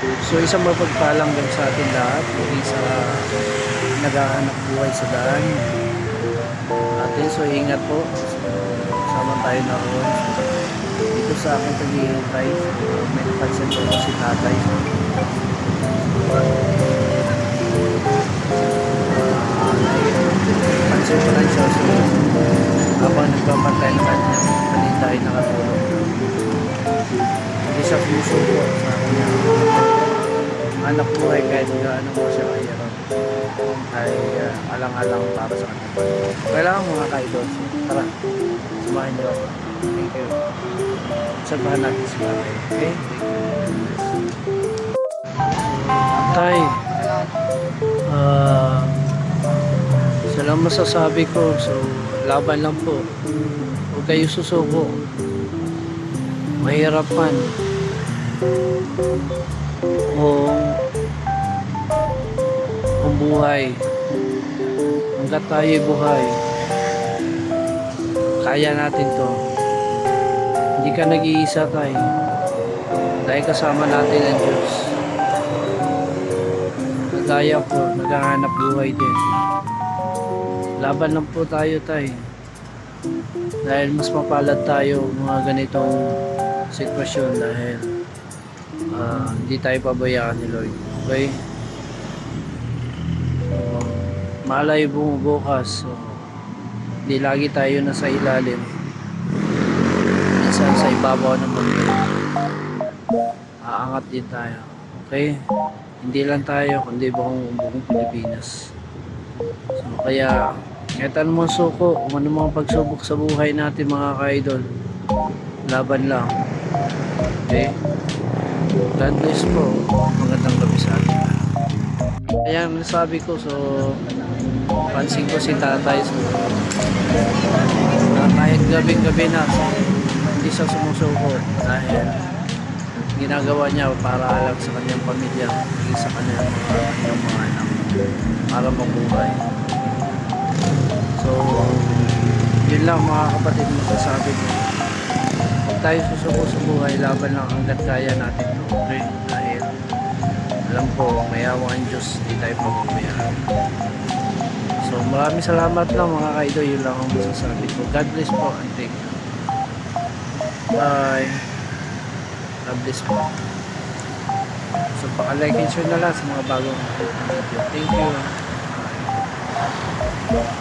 So isang mapagpalang din sa atin lahat, muli sa naghahanap buhay sa daan. Atin, so ingat po. So, sama tayo na roon. Dito sa aking paghihintay, may napansin ko po si tatay. Pansin ko lang siya. So, habang nagpapantay ng kanyang paninday nakatulog. Hindi siya sumusuko sa Anak buhay kahit gaano mo siya kahirap ay uh, alang-alang para sa kanya. Kailangan mga kaidol. Tara, sumahin niyo. Thank you. Sabahan natin si Tatay. Okay? Tay, ah, isa lang masasabi ko. So, laban lang po. Huwag kayo susuko. Mahirap man. Kung ang buhay hanggat tayo buhay kaya natin to. Hindi ka nag-iisa tayo dahil kasama natin ang Diyos. Kagaya ko naghahanap buhay din. Laban lang po tayo tayo dahil mas mapalad tayo mga ganitong sitwasyon dahil ah, hindi tayo pabayaan ni Lord okay? So, malay bumubukas so hindi lagi tayo nasa ilalim. Minsan sa ibabaw ng mundo. Aangat din tayo. Okay? Hindi lang tayo kundi buong buong Pilipinas. So kaya kahit anong mga suko kung ano mga pagsubok sa buhay natin mga ka-idol. Laban lang. Okay God bless po. Magandang gabi sa atin. Kaya ang nasabi ko so pansin ko si tatay so, kahit gabing gabi na so, hindi siya sumusuko dahil ginagawa niya para alam sa kanyang pamilya hindi sa kanyang mga, kanyang mga anak para mabuhay. So yun lang mga kapatid masasabi ko tayo susuko sa buhay laban lang hanggat kaya natin okay? dahil alam ko may awa ang Diyos hindi tayo pababayaan so maraming salamat lang mga kaido yun lang ang masasabi ko. God bless po and thank you. Bye. God bless po. So paka-like and share na lang sa mga bagong video. Thank you